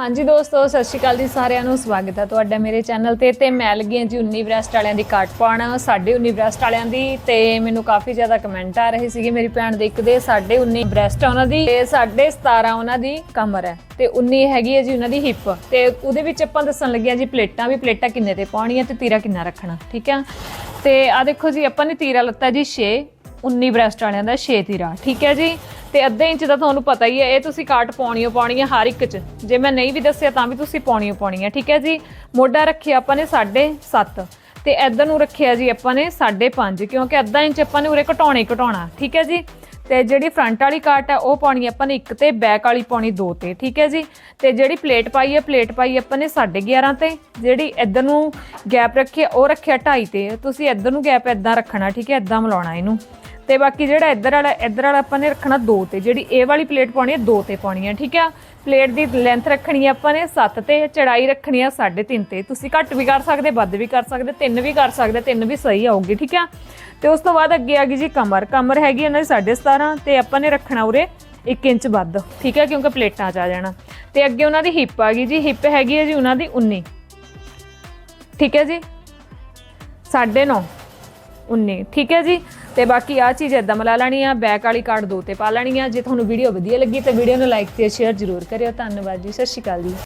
ਹਾਂਜੀ ਦੋਸਤੋ, ਸਤਿ ਸ਼੍ਰੀ ਅਕਾਲ ਜੀ ਸਾਰਿਆਂ ਨੂੰ। ਸਵਾਗਤ ਹੈ ਤੁਹਾਡਾ ਮੇਰੇ ਚੈਨਲ ਤੇ। ਤੇ ਮੈਂ ਲੱਗੀ ਹਾਂ ਜੀ 19 ਬ੍ਰੈਸਟ ਵਾਲਿਆਂ ਦੀ ਕਾਟ ਪਾਉਣ ਸਾਡੇ 19 ਬ੍ਰੈਸਟ ਵਾਲਿਆਂ ਦੀ ਤੇ ਮੈਨੂੰ ਕਾਫੀ ਜ਼ਿਆਦਾ ਕਮੈਂਟ ਆ ਰਹੇ ਸੀਗੇ। ਮੇਰੀ ਭੈਣ ਦੇ ਇੱਕ ਦੇ ਸਾਡੇ 19 ਬ੍ਰੈਸਟ ਆ ਉਹਨਾਂ ਦੀ ਤੇ ਸਾਡੇ 17 ਉਹਨਾਂ ਦੀ ਕਮਰ ਹੈ। ਤੇ 19 ਹੈਗੀ ਹੈ ਜੀ ਉਹਨਾਂ ਦੀ ਹਿੱਪ ਤੇ ਉਹਦੇ ਵਿੱਚ ਆਪਾਂ ਦੱਸਣ ਲੱਗੇ ਹਾਂ ਜੀ ਪਲੇਟਾਂ ਵੀ, ਪਲੇਟਾਂ ਕਿੰਨੇ ਤੇ ਪਾਉਣੀਆਂ ਤੇ ਤੀਰਾ ਕਿੰਨਾ ਰੱਖਣਾ, ਠੀਕ ਹੈ? ਤੇ ਆ ਦੇਖੋ ਜੀ, ਆਪਾਂ ਨੇ ਤੀਰਾ ਲੱਤਾ ਜੀ 6 19 ਬ੍ਰੈਸਟ ਵਾਲਿਆਂ ਦਾ 6 ਤੀਰਾ, ਠੀਕ ਹੈ ਜੀ? ਤੇ ਅੱਧੇ ਇੰਚ ਦਾ ਤੁਹਾਨੂੰ ਪਤਾ ਹੀ ਹੈ, ਇਹ ਤੁਸੀਂ ਕਾਟ ਪਾਉਣੀ ਓ, ਪਾਉਣੀ ਹੈ ਹਰ ਇੱਕ ਚ। ਜੇ ਮੈਂ ਨਹੀਂ ਵੀ ਦੱਸਿਆ ਤਾਂ ਵੀ ਤੁਸੀਂ ਪਾਉਣੀ ਓ, ਪਾਉਣੀ ਹੈ ਠੀਕ ਹੈ ਜੀ? ਮੋਢਾ ਰੱਖਿਆ ਆਪਾਂ ਨੇ 7.5 ਤੇ ਇੱਧਰ ਨੂੰ ਰੱਖਿਆ ਜੀ ਆਪਾਂ ਨੇ 5.5 ਕਿਉਂਕਿ ਅੱਧਾ ਇੰਚ ਆਪਾਂ ਨੇ ਉਰੇ ਘਟਾਉਣੇ ਹੀ ਘਟਾਉਣਾ, ਠੀਕ ਹੈ ਜੀ? ਤੇ ਜਿਹੜੀ ਫਰੰਟ ਵਾਲੀ ਕਾਟ ਹੈ, ਉਹ ਪਾਉਣੀ ਆਪਾਂ ਨੇ ਇੱਕ ਤੇ, ਬੈਕ ਵਾਲੀ ਪਾਉਣੀ ਦੋ ਤੇ, ਠੀਕ ਹੈ ਜੀ? ਤੇ ਜਿਹੜੀ ਪਲੇਟ ਪਾਈ ਹੈ, ਪਲੇਟ ਪਾਈ ਆਪਾਂ ਨੇ 11.5 ਤੇ। ਜਿਹੜੀ ਇੱਧਰ ਨੂੰ ਗੈਪ ਰੱਖੀ ਹੈ, ਉਹ ਰੱਖਿਆ 2.5 ਤੇ। ਤੁਸੀਂ ਇੱਧਰ ਨੂੰ ਗੈਪ ਇਦਾਂ ਰੱਖਣਾ, ਠੀਕ ਹੈ? ਇਦਾਂ ਮਿਲਾਉਣਾ ਇਹਨੂੰ। ਤੇ ਬਾਕੀ ਜਿਹੜਾ ਇੱਧਰ ਵਾਲਾ ਇੱਧਰ ਵਾਲਾ ਆਪਾਂ ਨੇ ਰੱਖਣਾ 2 ਤੇ, ਜਿਹੜੀ ਇਹ ਵਾਲੀ ਪਲੇਟ ਪਾਉਣੀ ਹੈ 2 ਤੇ ਪਾਉਣੀ ਹੈ, ਠੀਕ ਆ? ਪਲੇਟ ਦੀ ਲੈਂਥ ਰੱਖਣੀ ਹੈ ਆਪਾਂ ਨੇ 7 ਤੇ, ਚੜਾਈ ਰੱਖਣੀ ਹੈ 3.5 ਤੇ। ਤੁਸੀਂ ਘੱਟ ਵੀ ਕਰ ਸਕਦੇ, ਵੱਧ ਵੀ ਕਰ ਸਕਦੇ, ਤਿੰਨ ਵੀ ਕਰ ਸਕਦੇ, ਤਿੰਨ ਵੀ ਸਹੀ ਆਊਗੀ, ਠੀਕ ਆ? ਤੇ ਉਸ ਤੋਂ ਬਾਅਦ ਅੱਗੇ ਆ ਗਈ ਜੀ ਕਮਰ। ਕਮਰ ਹੈਗੀ ਇਹਨਾਂ ਦੀ 17.5 ਤੇ ਆਪਾਂ ਨੇ ਰੱਖਣਾ ਉਰੇ 1 ਇੰਚ ਵੱਧ, ਠੀਕ ਹੈ ਕਿਉਂਕਿ ਪਲੇਟਾਂ 'ਚ ਆ ਜਾਣਾ। ਤੇ ਅੱਗੇ ਉਹਨਾਂ ਦੀ ਹਿੱਪ ਆ ਗਈ ਜੀ ਹਿੱਪ ਹੈਗੀ ਹੈ ਜੀ ਉਹਨਾਂ ਦੀ 19 ਠੀਕ ਹੈ ਜੀ? 9.5 19 ਠੀਕ ਹੈ ਜੀ? ਤੇ ਬਾਕੀ ਆ ਚੀਜ਼ ਇਦਾਂ ਮਿਲਾ ਲੈਣੀ ਆ, ਬੈਕ ਵਾਲੀ ਕਾਰਡ ਦੋ ਤੇ ਪਾ ਲੈਣੀ ਆ। ਜੇ ਤੁਹਾਨੂੰ ਵੀਡੀਓ ਵਧੀਆ ਲੱਗੀ ਤਾਂ ਵੀਡੀਓ ਨੂੰ ਲਾਈਕ ਤੇ ਸ਼ੇਅਰ ਜ਼ਰੂਰ ਕਰਿਓ। ਧੰਨਵਾਦ ਜੀ, ਸਤਿ ਸ਼੍ਰੀ ਅਕਾਲ ਜੀ।